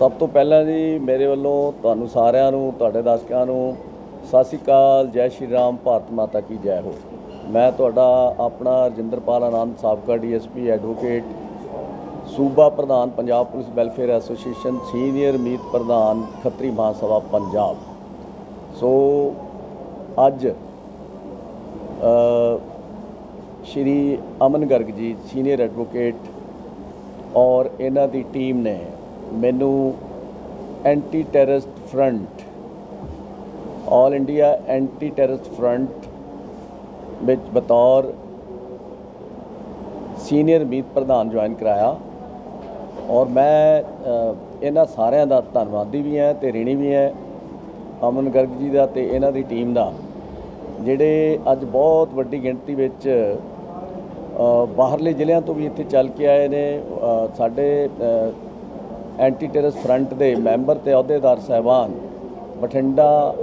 ਸਭ ਤੋਂ ਪਹਿਲਾਂ ਜੀ ਮੇਰੇ ਵੱਲੋਂ ਤੁਹਾਨੂੰ ਸਾਰਿਆਂ ਨੂੰ, ਤੁਹਾਡੇ ਦਰਸ਼ਕਾਂ ਨੂੰ ਸਤਿ ਸ਼੍ਰੀ ਅਕਾਲ, ਜੈ ਸ਼੍ਰੀ ਰਾਮ, ਭਾਰਤ ਮਾਤਾ ਕੀ ਜੈ ਹੋ। ਮੈਂ ਤੁਹਾਡਾ ਆਪਣਾ ਰਜਿੰਦਰਪਾਲ ਆਨੰਦ ਸਾਬਕਾ ਡੀਐਸਪੀ ਐਡਵੋਕੇਟ, ਸੂਬਾ ਪ੍ਰਧਾਨ, Punjab police welfare association senior ਮੀਤ ਪ੍ਰਧਾਨ, ਖੱਤਰੀ ਮਹਾਸਭਾ ਪੰਜਾਬ। ਸੋ ਅੱਜ ਸ਼੍ਰੀ ਅਮਨ ਗਰਗ ਜੀ, ਸੀਨੀਅਰ ਐਡਵੋਕੇਟ ਔਰ ਇਹਨਾਂ ਦੀ ਟੀਮ ਨੇ ਮੈਨੂੰ anti terrorist front all India anti terrorist front ਵਿੱਚ ਬਤੌਰ ਸੀਨੀਅਰ ਮੀਤ ਪ੍ਰਧਾਨ ਜੁਆਇਨ ਕਰਾਇਆ। ਔਰ ਮੈਂ ਇਹਨਾਂ ਸਾਰਿਆਂ ਦਾ ਧੰਨਵਾਦੀ ਵੀ ਹਾਂ ਤੇ ਰੀਣੀ ਵੀ ਹਾਂ, ਅਮਨ ਗਰਗ ਜੀ ਦਾ ਤੇ ਇਹਨਾਂ ਦੀ ਟੀਮ ਦਾ, ਜਿਹੜੇ ਅੱਜ ਬਹੁਤ ਵੱਡੀ ਗਿਣਤੀ ਵਿੱਚ ਬਾਹਰਲੇ ਜ਼ਿਲ੍ਹਿਆਂ ਤੋਂ ਵੀ ਇੱਥੇ ਚੱਲ ਕੇ ਆਏ ਨੇ। ਸਾਡੇ ਐਂਟੀ ਟੈਰਰਿਸਟ ਫਰੰਟ ਦੇ ਮੈਂਬਰ ਤੇ ਅਹੁਦੇਦਾਰ ਸਹਿਬਾਨ ਬਠਿੰਡਾ,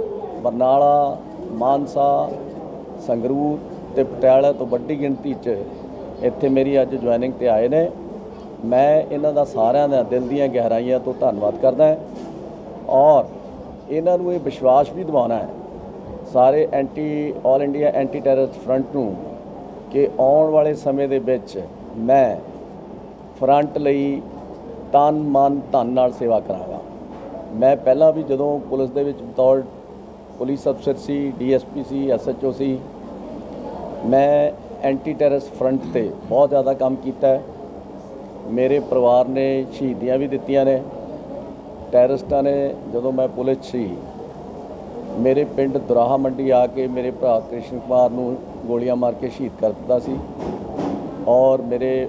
ਬਰਨਾਲਾ, ਮਾਨਸਾ, ਸੰਗਰੂਰ ਤੇ ਪਟਿਆਲਾ ਤੋਂ ਵੱਡੀ ਗਿਣਤੀ 'ਚ ਇੱਥੇ ਮੇਰੀ ਅੱਜ ਜੁਆਇਨਿੰਗ ਤੇ ਆਏ ਨੇ। ਮੈਂ ਇਹਨਾਂ ਦਾ ਸਾਰਿਆਂ ਦਾ ਦਿਲ ਦੀਆਂ ਗਹਿਰਾਈਆਂ ਤੋਂ ਧੰਨਵਾਦ ਕਰਦਾ ਹਾਂ ਔਰ ਇਹਨਾਂ ਨੂੰ ਇਹ ਵਿਸ਼ਵਾਸ ਵੀ ਦਿਵਾਉਣਾ ਹੈ ਸਾਰੇ anti, all India anti terrorist front ਨੂੰ ਕਿ ਆਉਣ ਵਾਲੇ ਸਮੇਂ ਦੇ ਵਿੱਚ ਮੈਂ ਫਰੰਟ ਲਈ ਤਨ ਮਨ ਧਨ ਨਾਲ ਸੇਵਾ ਕਰਾਂਗਾ ਮੈਂ ਪਹਿਲਾਂ ਵੀ ਜਦੋਂ ਪੁਲਿਸ ਦੇ ਵਿੱਚ ਬਤੌਰ ਪੁਲਿਸ ਅਫਸਰ ਸੀ, ਡੀਐਸਪੀ ਸੀ, ਐਸਐਚਓ ਸੀ, ਮੈਂ ਐਂਟੀ ਟੈਰਰਿਸਟ ਫਰੰਟ ਤੇ ਬਹੁਤ ਜ਼ਿਆਦਾ ਕੰਮ ਕੀਤਾ। ਹੈ ਮੇਰੇ ਪਰਿਵਾਰ ਨੇ ਸ਼ਹੀਦੀਆਂ ਵੀ ਦਿੱਤੀਆਂ ਨੇ। ਟੈਰਰਿਸਟਾਂ ਨੇ ਜਦੋਂ ਮੈਂ ਪੁਲਿਸ ਸੀ, ਮੇਰੇ ਪਿੰਡ ਦੁਰਾਹਾ ਮੰਡੀ ਆ ਕੇ ਮੇਰੇ ਭਰਾ ਕ੍ਰਿਸ਼ਨ ਕੁਮਾਰ ਨੂੰ ਗੋਲੀਆਂ ਮਾਰ ਕੇ ਸ਼ਹੀਦ ਕਰ ਦਿੱਤਾ ਸੀ ਔਰ ਮੇਰੇ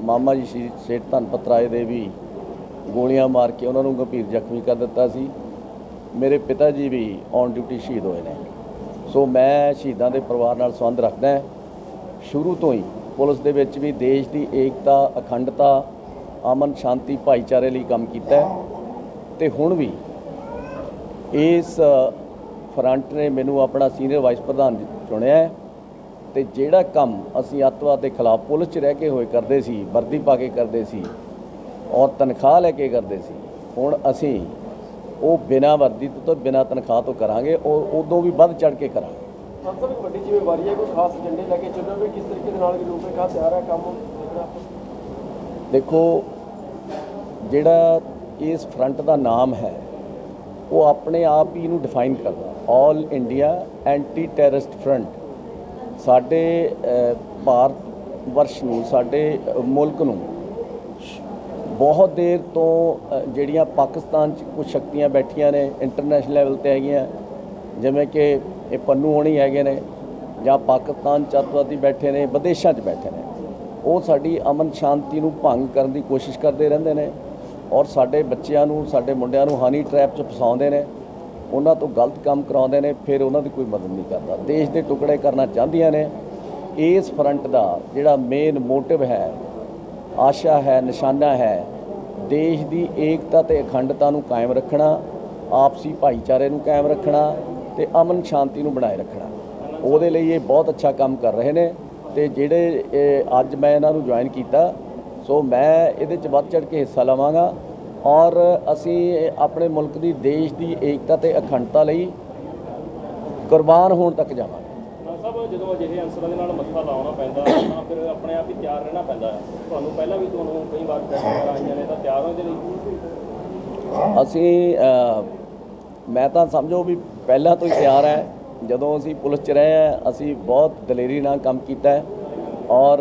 ਮਾਮਾ ਜੀ ਸੀ ਸੇਠ ਧਨਪਤ ਰਾਏ ਦੇ ਵੀ ਗੋਲੀਆਂ ਮਾਰ ਕੇ ਉਹਨਾਂ ਨੂੰ ਗੰਭੀਰ ਜ਼ਖਮੀ ਕਰ ਦਿੱਤਾ ਸੀ। ਮੇਰੇ ਪਿਤਾ ਜੀ ਵੀ ਔਨ ਡਿਊਟੀ ਸ਼ਹੀਦ ਹੋਏ ਨੇ। ਸੋ ਮੈਂ ਸ਼ਹੀਦਾਂ ਦੇ ਪਰਿਵਾਰ ਨਾਲ ਸੰਬੰਧ ਰੱਖਦਾ ਸ਼ੁਰੂ ਤੋਂ ਹੀ ਪੁਲਿਸ ਦੇ ਵਿੱਚ ਵੀ ਦੇਸ਼ ਦੀ ਏਕਤਾ, ਅਖੰਡਤਾ, ਅਮਨ, ਸ਼ਾਂਤੀ, ਭਾਈਚਾਰੇ ਲਈ ਕੰਮ ਕੀਤਾ ਹੈ। ਤੇ ਹੁਣ ਵੀ ਇਸ ਫਰੰਟ ਨੇ ਮੈਨੂੰ ਆਪਣਾ ਸੀਨੀਅਰ ਵਾਈਸ ਪ੍ਰਧਾਨ ਚੁਣਿਆ ਹੈ। ਤੇ ਜਿਹੜਾ ਕੰਮ ਅਸੀਂ ਅੱਤਵਾਦ ਦੇ ਖਿਲਾਫ ਪੁਲਿਸ 'ਚ ਰਹਿ ਕੇ ਹੋਏ ਕਰਦੇ ਸੀ ਵਰਦੀ ਪਾ ਕੇ ਕਰਦੇ ਸੀ ਔਰ ਤਨਖਾਹ ਲੈ ਕੇ ਕਰਦੇ ਸੀ ਹੁਣ ਅਸੀਂ ਉਹ ਬਿਨਾਂ ਵਰਦੀ ਤੋਂ ਬਿਨਾਂ ਤਨਖਾਹ ਤੋਂ ਕਰਾਂਗੇ ਔਰ ਉਦੋਂ ਵੀ ਵੱਧ ਚੜ ਕੇ ਕਰਾਂਗੇ। ਸਰ ਸਾਹਿਬ ਇੱਕ ਵੱਡੀ ਜ਼ਿੰਮੇਵਾਰੀ ਹੈ ਕੋਈ ਖਾਸ ਏਜੰਡੇ ਲੈ ਕੇ ਚੱਲੋਗੇ ਕਿਸ ਤਰੀਕੇ ਦੇ ਨਾਲ ਵੀ ਰੂਪਰੇਖਾ ਤਿਆਰ ਹੈ ਕੰਮ ਜਿਹੜਾ? ਦੇਖੋ ਜਿਹੜਾ ਇਸ ਫਰੰਟ ਦਾ ਨਾਮ ਹੈ ਉਹ ਆਪਣੇ ਆਪ ਹੀ ਇਹਨੂੰ ਡਿਫਾਈਨ ਕਰਦਾ। All India anti terrorist front ਸਾਡੇ ਭਾਰਤ ਵਰਸ਼ ਨੂੰ, ਸਾਡੇ ਮੁਲਕ ਨੂੰ ਬਹੁਤ ਦੇਰ ਤੋਂ ਜਿਹੜੀਆਂ ਪਾਕਿਸਤਾਨ 'ਚ ਕੁਝ ਸ਼ਕਤੀਆਂ ਬੈਠੀਆਂ ਨੇ ਇੰਟਰਨੈਸ਼ਨਲ ਲੈਵਲ ਤੇ ਹੈਗੀਆਂ, ਜਿਵੇਂ ਕਿ ਇਹ ਪੰਨੂ ਹੋਣੀ ਹੈਗੇ ਨੇ ਜਾਂ ਪਾਕਿਸਤਾਨ 'ਚ ਅੱਤਵਾਦੀ ਬੈਠੇ ਨੇ, ਵਿਦੇਸ਼ਾਂ 'ਚ ਬੈਠੇ ਨੇ, ਉਹ ਸਾਡੀ ਅਮਨ ਸ਼ਾਂਤੀ ਨੂੰ ਭੰਗ ਕਰਨ ਦੀ ਕੋਸ਼ਿਸ਼ ਕਰਦੇ ਰਹਿੰਦੇ ਨੇ ਔਰ ਸਾਡੇ ਬੱਚਿਆਂ ਨੂੰ, ਸਾਡੇ ਮੁੰਡਿਆਂ ਨੂੰ ਹਾਨੀ ਟ੍ਰੈਪ 'ਚ ਫਸਾਉਂਦੇ ਨੇ। ਉਹਨਾਂ ਤੋਂ ਗਲਤ ਕੰਮ ਕਰਾਉਂਦੇ ਨੇ, ਫਿਰ ਉਹਨਾਂ ਦੀ ਕੋਈ ਮਦਦ ਨਹੀਂ ਕਰਦਾ। ਦੇਸ਼ ਦੇ ਟੁਕੜੇ ਕਰਨਾ ਚਾਹੁੰਦੀਆਂ ਨੇ। ਇਸ ਫਰੰਟ ਦਾ ਜਿਹੜਾ ਮੇਨ ਮੋਟਿਵ ਹੈ, ਆਸ਼ਾ ਹੈ, ਨਿਸ਼ਾਨਾ ਹੈ, ਦੇਸ਼ ਦੀ ਏਕਤਾ ਤੇ ਅਖੰਡਤਾ ਨੂੰ ਕਾਇਮ ਰੱਖਣਾ, ਆਪਸੀ ਭਾਈਚਾਰੇ ਨੂੰ ਕਾਇਮ ਰੱਖਣਾ ਤੇ ਅਮਨ ਸ਼ਾਂਤੀ ਨੂੰ ਬਣਾਏ ਰੱਖਣਾ। ਉਹਦੇ ਲਈ ਇਹ ਬਹੁਤ ਅੱਛਾ ਕੰਮ ਕਰ ਰਹੇ ਨੇ ਤੇ ਜਿਹੜੇ ਅੱਜ ਮੈਂ ਇਹਨਾਂ ਨੂੰ ਜੁਆਇਨ ਕੀਤਾ, ਸੋ ਮੈਂ ਇਹਦੇ 'ਚ ਵੱਧ ਚੜ ਕੇ ਹਿੱਸਾ ਲਵਾਂਗਾ। ਔਰ ਅਸੀਂ ਆਪਣੇ ਮੁਲਕ ਦੀ ਦੇਸ਼ ਦੀ ਏਕਤਾ ਤੇ ਅਖੰਡਤਾ ਲਈ ਕੁਰਬਾਨ ਹੋਣ ਤੱਕ ਜਾਵਾਂਗੇ। ਨਾ ਸਾਹਿਬ ਜਦੋਂ ਅਜਿਹੇ ਅਨਸਰਾਂ ਦੇ ਨਾਲ ਮੱਥਾ ਲਾਉਣਾ ਪੈਂਦਾ ਤਾਂ ਫਿਰ ਆਪਣੇ ਆਪ ਹੀ ਤਿਆਰ ਰਹਿਣਾ ਪੈਂਦਾ ਹੈ। ਤੁਹਾਨੂੰ ਪਹਿਲਾਂ ਵੀ ਤੁਹਾਨੂੰ ਕਈ ਵਾਰ ਪ੍ਰੈਸ਼ਰ ਆਈਆਂ ਨੇ ਤਾਂ ਤਿਆਰ ਹੋ ਇਹਦੇ ਲਈ? ਅਸੀਂ ਮੈਂ ਤਾਂ ਸਮਝੋ ਵੀ ਪਹਿਲਾਂ ਤੋਂ ਹੀ ਤਿਆਰ ਹੈ। ਜਦੋਂ ਅਸੀਂ ਪੁਲਿਸ 'ਚ ਰਹੇ ਹਾਂ ਅਸੀਂ ਬਹੁਤ ਦਲੇਰੀ ਨਾਲ ਕੰਮ ਕੀਤਾ ਹੈ। ਔਰ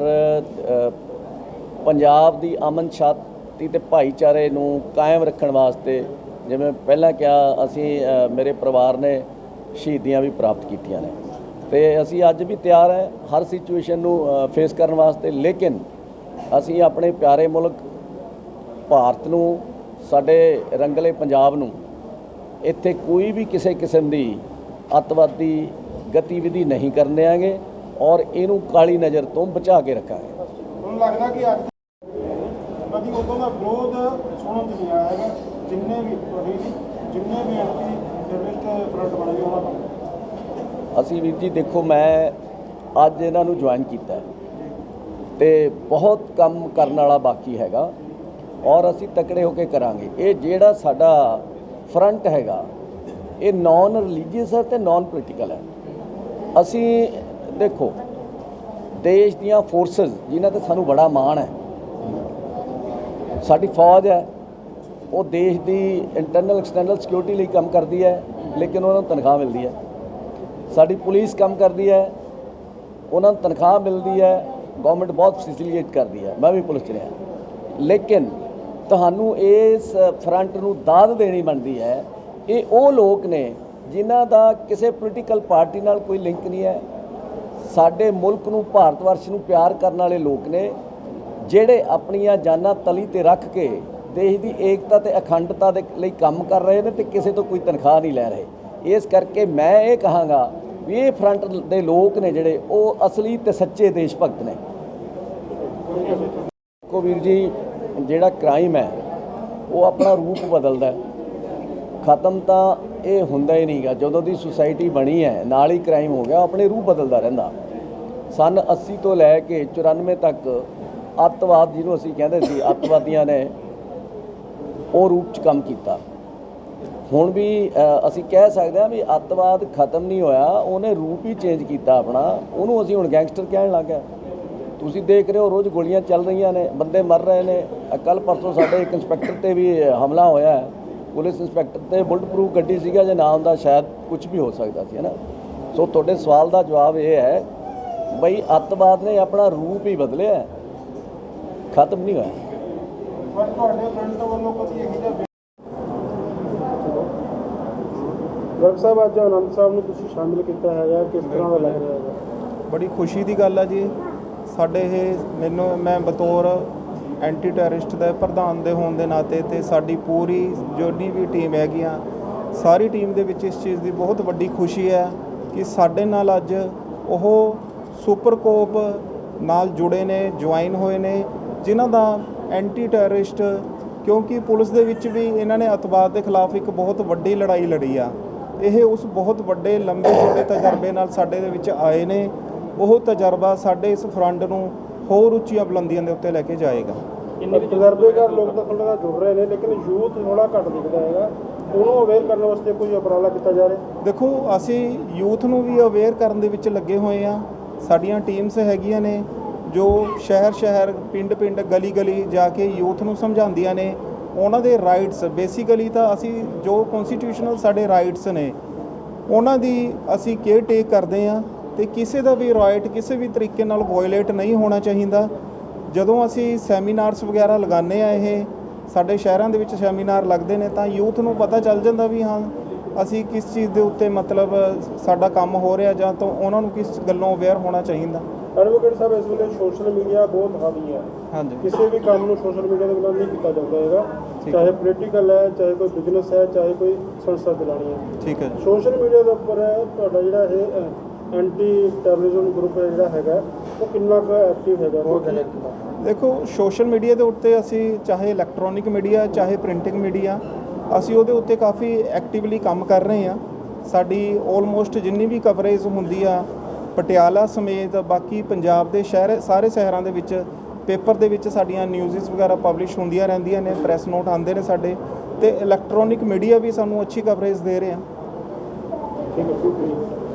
ਪੰਜਾਬ ਦੀ ਅਮਨ ਸ਼ਾਂਤੀ ਤੇ ਭਾਈਚਾਰੇ ਨੂੰ ਕਾਇਮ ਰੱਖਣ ਵਾਸਤੇ ਜਿਵੇਂ ਪਹਿਲਾਂ ਕਿਹਾ, ਅਸੀਂ ਮੇਰੇ ਪਰਿਵਾਰ ਨੇ ਸ਼ਹੀਦੀਆਂ ਵੀ ਪ੍ਰਾਪਤ ਕੀਤੀਆਂ ਨੇ। ਤੇ ਅਸੀਂ ਅੱਜ ਵੀ ਤਿਆਰ ਹੈ ਹਰ ਸਿਚੁਏਸ਼ਨ ਨੂੰ ਫੇਸ ਕਰਨ ਵਾਸਤੇ, ਲੇਕਿਨ ਅਸੀਂ ਆਪਣੇ ਪਿਆਰੇ ਮੁਲਕ ਭਾਰਤ ਨੂੰ, ਸਾਡੇ ਰੰਗਲੇ ਪੰਜਾਬ ਨੂੰ, ਇੱਥੇ ਕੋਈ ਵੀ ਕਿਸੇ ਕਿਸਮ ਦੀ ਅੱਤਵਾਦੀ ਗਤੀਵਿਧੀ ਨਹੀਂ ਕਰਨ ਦਿਆਂਗੇ ਔਰ ਇਹਨੂੰ ਕਾਲੀ ਨਜ਼ਰ ਤੋਂ ਬਚਾ ਕੇ ਰੱਖਾਂਗੇ। ਤੁਹਾਨੂੰ ਲੱਗਦਾ ਕਿ ਅੱਜ ਕਦੀ ਦਾ ਵਿਰੋਧ ਸੁਣਨ ਚ ਨਹੀਂ ਆਇਆ ਹੈਗਾ। ਜਿੰਨੇ ਵੀ ਤੁਹਾਡੀ ਜਿੰਨੇ ਵੀ ਐਂਟੀ ਟੈਰਰਿਸਟ ਫਰੰਟ ਬਣੇ ਉਹਨਾਂ ਦਾ ਅਸੀਂ ਵੀਰ ਜੀ, ਦੇਖੋ, ਮੈਂ ਅੱਜ ਇਹਨਾਂ ਨੂੰ ਜੁਆਇਨ ਕੀਤਾ ਹੈ। ਤੇ ਬਹੁਤ ਕੰਮ ਕਰਨ ਵਾਲਾ ਬਾਕੀ ਹੈਗਾ ਔਰ ਅਸੀਂ ਤਕੜੇ ਹੋ ਕੇ ਕਰਾਂਗੇ। ਇਹ ਜਿਹੜਾ ਸਾਡਾ ਫਰੰਟ ਹੈਗਾ, ਇਹ ਨਾਨ ਰਿਲੀਜੀਅਸ ਹੈ ਤੇ ਨਾਨ ਪੋਲੀਟੀਕਲ ਹੈ। ਅਸੀਂ ਦੇਖੋ, ਦੇਸ਼ ਦੀਆਂ ਫੋਰਸਸ ਜਿਨ੍ਹਾਂ ਤੇ ਸਾਨੂੰ ਬੜਾ ਮਾਣ ਹੈ ਸਾਡੀ ਫੌਜ ਹੈ, ਉਹ ਦੇਸ਼ ਦੀ ਇੰਟਰਨਲ ਐਕਸਟਰਨਲ ਸਿਕਿਉਰਿਟੀ ਲਈ ਕੰਮ ਕਰਦੀ ਹੈ, ਲੇਕਿਨ ਉਹਨਾਂ ਨੂੰ ਤਨਖਾਹ ਮਿਲਦੀ ਹੈ। ਸਾਡੀ ਪੁਲਿਸ ਕੰਮ ਕਰਦੀ ਹੈ, ਉਹਨਾਂ ਨੂੰ ਤਨਖਾਹ ਮਿਲਦੀ ਹੈ ਗਵਰਨਮੈਂਟ ਬਹੁਤ ਫੈਸਿਲੀਟੇਟ ਕਰਦੀ ਹੈ। ਮੈਂ ਵੀ ਪੁਲਿਸ 'ਚ ਰਿਹਾ। ਲੇਕਿਨ ਤੁਹਾਨੂੰ ਇਸ ਫਰੰਟ ਨੂੰ ਦਾਦ ਦੇਣੀ ਬਣਦੀ ਹੈ, ਇਹ ਉਹ ਲੋਕ ਨੇ ਜਿਨ੍ਹਾਂ ਦਾ ਕਿਸੇ ਪੋਲੀਟੀਕਲ ਪਾਰਟੀ ਨਾਲ ਕੋਈ ਲਿੰਕ ਨਹੀਂ ਹੈ। ਸਾਡੇ ਮੁਲਕ ਨੂੰ, ਭਾਰਤ ਵਰਸ਼ ਨੂੰ ਪਿਆਰ ਕਰਨ ਵਾਲੇ ਲੋਕ ਨੇ। ਜਿਹੜੇ ਆਪਣੀਆਂ ਜਾਨਾਂ ਤਲੀ ਤੇ ਰੱਖ ਕੇ ਦੇਸ਼ ਦੀ ਏਕਤਾ ਤੇ ਅਖੰਡਤਾ ਦੇ ਲਈ ਕੰਮ ਕਰ ਰਹੇ ਨੇ ਤੇ ਕਿਸੇ ਤੋਂ ਕੋਈ ਤਨਖਾਹ ਨਹੀਂ ਲੈ ਰਹੇ। ਇਸ ਕਰਕੇ ਮੈਂ ਇਹ ਕਹਾਂਗਾ ਵੀ ਇਹ ਫਰੰਟ ਦੇ ਲੋਕ ਨੇ ਜਿਹੜੇ, ਉਹ ਅਸਲੀ ਤੇ ਸੱਚੇ ਦੇਸ਼ ਭਗਤ ਨੇ। ਕੋ ਵੀਰ ਜੀ, ਜਿਹੜਾ ਕ੍ਰਾਈਮ ਹੈ, ਉਹ ਆਪਣਾ ਰੂਪ ਬਦਲਦਾ ਹੈ। ਖਤਮ ਤਾਂ ਇਹ ਹੁੰਦਾ ਹੀ ਨਹੀਂਗਾ। ਜਦੋਂ ਦੀ ਸੁਸਾਇਟੀ ਬਣੀ ਹੈ, ਨਾਲ ਹੀ ਕ੍ਰਾਈਮ ਹੋ ਗਿਆ, ਉਹ ਆਪਣੇ ਰੂਪ ਬਦਲਦਾ ਰਹਿੰਦਾ। ਸਨ 80 ਤੋਂ ਲੈ ਕੇ 94 ਤੱਕ ਅੱਤਵਾਦ ਜਿਹਨੂੰ ਅਸੀਂ ਕਹਿੰਦੇ ਸੀ, ਅੱਤਵਾਦੀਆਂ ਨੇ ਉਹ ਰੂਪ 'ਚ ਕੰਮ ਕੀਤਾ। ਹੁਣ ਵੀ ਅਸੀਂ ਕਹਿ ਸਕਦੇ ਹਾਂ ਵੀ ਅੱਤਵਾਦ ਖਤਮ ਨਹੀਂ ਹੋਇਆ, ਉਹਨੇ ਰੂਪ ਹੀ ਚੇਂਜ ਕੀਤਾ ਆਪਣਾ। ਉਹਨੂੰ ਅਸੀਂ ਹੁਣ ਗੈਂਗਸਟਰ ਕਹਿਣ ਲੱਗ ਗਏ। ਤੁਸੀਂ ਦੇਖ ਰਹੇ ਹੋ, ਰੋਜ਼ ਗੋਲੀਆਂ ਚੱਲ ਰਹੀਆਂ ਨੇ, ਬੰਦੇ ਮਰ ਰਹੇ ਨੇ। ਕੱਲ ਪਰਸੋਂ ਸਾਡੇ ਇੱਕ ਇੰਸਪੈਕਟਰ ਤੇ ਵੀ ਹਮਲਾ ਹੋਇਆ ਹੈ। ਪੁਲਿਸ ਇੰਸਪੈਕਟਰ ਤੇ ਬੁਲਟ ਪ੍ਰੂਫ ਗੱਡੀ ਸੀਗਾ ਜੇ ਨਾ ਹੁੰਦਾ ਸ਼ਾਇਦ ਕੁਝ ਵੀ ਹੋ ਸਕਦਾ ਸੀ ਹੈ ਨਾ ਸੋ ਤੁਹਾਡੇ ਸਵਾਲ ਦਾ ਜਵਾਬ ਇਹ ਹੈ, ਬਈ ਅੱਤਵਾਦ ਨੇ ਆਪਣਾ ਰੂਪ ਹੀ ਬਦਲਿਆ ਖਤਮ ਨਹੀਂ ਹੋਇਆ। ਪਰ ਤੁਹਾਡੇ ਫਰੈਂਡ ਵੱਲੋਂ ਕਦੀ ਇਹੋ ਜਿਹਾ ਗਰਗ ਸਾਹਿਬ ਅੱਜ ਆਨੰਦ ਸਾਹਿਬ ਨੂੰ ਤੁਸੀਂ ਸ਼ਾਮਿਲ ਕੀਤਾ ਹੈਗਾ ਕਿਸ ਤਰ੍ਹਾਂ ਦਾ ਲੱਗ ਰਿਹਾ ਹੈਗਾ? ਬੜੀ ਖੁਸ਼ੀ ਦੀ ਗੱਲ ਆ ਜੀ। ਸਾਡੇ ਇਹ ਮੈਨੂੰ ਮੈਂ ਬਤੌਰ ਐਂਟੀ ਟੈਰਰਿਸਟ ਦਾ ਪ੍ਰਧਾਨ ਦੇ ਹੋਣ ਦੇ ਨਾਤੇ ਤੇ ਸਾਡੀ ਪੂਰੀ ਜਿੰਨੀ ਵੀ ਟੀਮ ਹੈਗੀਆਂ ਸਾਰੀ ਟੀਮ ਦੇ ਵਿੱਚ ਇਸ ਚੀਜ਼ ਦੀ ਬਹੁਤ ਵੱਡੀ ਖੁਸ਼ੀ ਹੈ ਕਿ ਸਾਡੇ ਨਾਲ ਅੱਜ ਉਹ ਸੁਪਰ ਕੋਪ ਨਾਲ ਜੁੜੇ ਨੇ ਜੁਆਇਨ ਹੋਏ ਨੇ ਜਿਨ੍ਹਾਂ ਦਾ ਐਂਟੀ ਟੈਰਰਿਸਟ ਕਿਉਂਕਿ ਪੁਲਿਸ ਦੇ ਵਿੱਚ ਵੀ ਇਹਨਾਂ ਨੇ ਅਤਵਾਦ ਦੇ ਖਿਲਾਫ ਇੱਕ ਬਹੁਤ ਵੱਡੀ ਲੜਾਈ ਲੜੀ ਆ। ਇਹ ਉਸ ਬਹੁਤ ਵੱਡੇ ਲੰਬੇ ਚੌੜੇ ਤਜਰਬੇ ਨਾਲ ਸਾਡੇ ਦੇ ਵਿੱਚ ਆਏ ਨੇ। ਉਹ ਤਜਰਬਾ ਸਾਡੇ ਇਸ ਫਰੰਟ ਨੂੰ ਹੋਰ ਉੱਚੀਆਂ ਬੁਲੰਦੀਆਂ ਦੇ ਉੱਤੇ ਲੈ ਕੇ ਜਾਏਗਾ। ਤਜਰਬੇਕਾਰ ਲੋਕ ਤਾਂ ਤੁਹਾਡੇ ਨਾਲ ਜੁੜ ਰਹੇ ਨੇ ਲੇਕਿਨ ਯੂਥ ਥੋੜਾ ਘੱਟ ਦਿਖਦਾ ਹੈਗਾ। ਉਹਨੂੰ ਅਵੇਅਰ ਕਰਨ ਵਾਸਤੇ ਕੋਈ ਉਪਰਾਲਾ ਕੀਤਾ ਜਾ ਰਿਹਾ? ਦੇਖੋ ਅਸੀਂ ਯੂਥ ਨੂੰ ਵੀ ਅਵੇਅਰ ਕਰਨ ਦੇ ਵਿੱਚ ਲੱਗੇ ਹੋਏ ਆ। ਸਾਡੀਆਂ ਟੀਮਸ ਹੈਗੀਆਂ ਨੇ ਜੋ ਸ਼ਹਿਰ ਸ਼ਹਿਰ ਪਿੰਡ ਪਿੰਡ ਗਲੀ ਗਲੀ ਜਾ ਕੇ ਯੂਥ ਨੂੰ ਸਮਝਾਉਂਦੀਆਂ ਨੇ। ਉਹਨਾਂ ਦੇ ਰਾਈਟਸ ਬੇਸਿਕਲੀ ਤਾਂ ਅਸੀਂ ਜੋ ਕਨਸਟੀਟਿਊਸ਼ਨਲ ਸਾਡੇ ਰਾਈਟਸ ਨੇ, ਉਹਨਾਂ ਦੀ ਅਸੀਂ ਕੇਅਰ ਟੇਕ ਕਰਦੇ ਆ ਤੇ ਕਿਸੇ ਦਾ ਵੀ ਰਾਈਟ ਕਿਸੇ ਵੀ ਤਰੀਕੇ ਨਾਲ ਵਾਇਲੇਟ ਨਹੀਂ ਹੋਣਾ ਚਾਹੀਦਾ। ਜਦੋਂ ਅਸੀਂ ਸੈਮੀਨਾਰਸ ਵਗੈਰਾ ਲਗਾਉਂਦੇ ਆ ਇਹ, ਸਾਡੇ ਸ਼ਹਿਰਾਂ ਦੇ ਵਿੱਚ ਸੈਮੀਨਾਰ ਲੱਗਦੇ ਨੇ ਤਾਂ ਯੂਥ ਨੂੰ ਪਤਾ ਚੱਲ ਜਾਂਦਾ ਵੀ ਹਾਂ ਅਸੀਂ ਕਿਸ ਚੀਜ਼ ਦੇ ਉੱਤੇ ਮਤਲਬ ਸਾਡਾ ਕੰਮ ਹੋ ਰਿਹਾ ਜਾਂ ਤਾਂ ਉਹਨਾਂ ਨੂੰ ਕਿਸ ਗੱਲੋਂ ਅਵੇਅਰ ਹੋਣਾ ਚਾਹੀਦਾ? ਐਡਵੋਕੇਟ ਸਾਹਿਬ ਇਸ ਵੇਲੇ ਸੋਸ਼ਲ ਮੀਡੀਆ ਬਹੁਤ ਹਾਵੀ ਹੈ। ਹਾਂਜੀ। ਕਿਸੇ ਵੀ ਕੰਮ ਨੂੰ ਸੋਸ਼ਲ ਮੀਡੀਆ ਦੇ ਬਿਨਾਂ ਨਹੀਂ ਕੀਤਾ ਜਾਂਦਾ ਹੈਗਾ। ਚਾਹੇ ਪੋਲੀਟੀਕਲ ਹੈ ਚਾਹੇ ਕੋਈ ਬਿਜ਼ਨਸ ਹੈ ਚਾਹੇ ਕੋਈ ਸੰਸਥਾ ਚਲਾਣੀ ਹੈ। ਠੀਕ ਹੈ ਜੀ। ਸੋਸ਼ਲ ਮੀਡੀਆ ਦੇ ਉੱਪਰ ਤੁਹਾਡਾ ਜਿਹੜਾ ਇਹ ਐਂਟੀ ਟੈਰਰਿਜ਼ਮ ਗਰੁੱਪ ਹੈ ਜਿਹੜਾ ਹੈਗਾ ਉਹ ਕਿੰਨਾ ਕੁ ਐਕਟਿਵ ਹੈਗਾ? ਕਿਉਂਕਿ ਦੇਖੋ ਸੋਸ਼ਲ ਮੀਡੀਆ ਦੇ ਉੱਤੇ ਅਸੀਂ ਚਾਹੇ ਇਲੈਕਟ੍ਰੋਨਿਕ ਮੀਡੀਆ ਚਾਹੇ ਪ੍ਰਿੰਟਿੰਗ ਮੀਡੀਆ ਅਸੀਂ ਉਹਦੇ ਉੱਤੇ ਕਾਫੀ ਐਕਟਿਵਲੀ ਕੰਮ ਕਰ ਰਹੇ ਹਾਂ। ਸਾਡੀ ਆਲਮੋਸਟ ਜਿੰਨੀ ਵੀ ਕਵਰੇਜ ਹੁੰਦੀ ਆ, ਪਟਿਆਲਾ ਸਮੇਤ ਬਾਕੀ ਪੰਜਾਬ ਦੇ ਸ਼ਹਿਰ, ਸਾਰੇ ਸ਼ਹਿਰਾਂ ਦੇ ਵਿੱਚ, ਪੇਪਰ ਦੇ ਵਿੱਚ ਸਾਡੀਆਂ ਨਿਊਜ਼ਸ ਵਗੈਰਾ ਪਬਲਿਸ਼ ਹੁੰਦੀਆਂ ਰਹਿੰਦੀਆਂ ਨੇ ਪ੍ਰੈਸ ਨੋਟ ਆਉਂਦੇ ਨੇ ਸਾਡੇ ਤੇ ਇਲੈਕਟ੍ਰੋਨਿਕ ਮੀਡੀਆ ਵੀ ਸਾਨੂੰ ਅੱਛੀ ਕਵਰੇਜ ਦੇ ਰਹੇ ਆ। ਠੀਕ ਹੈ।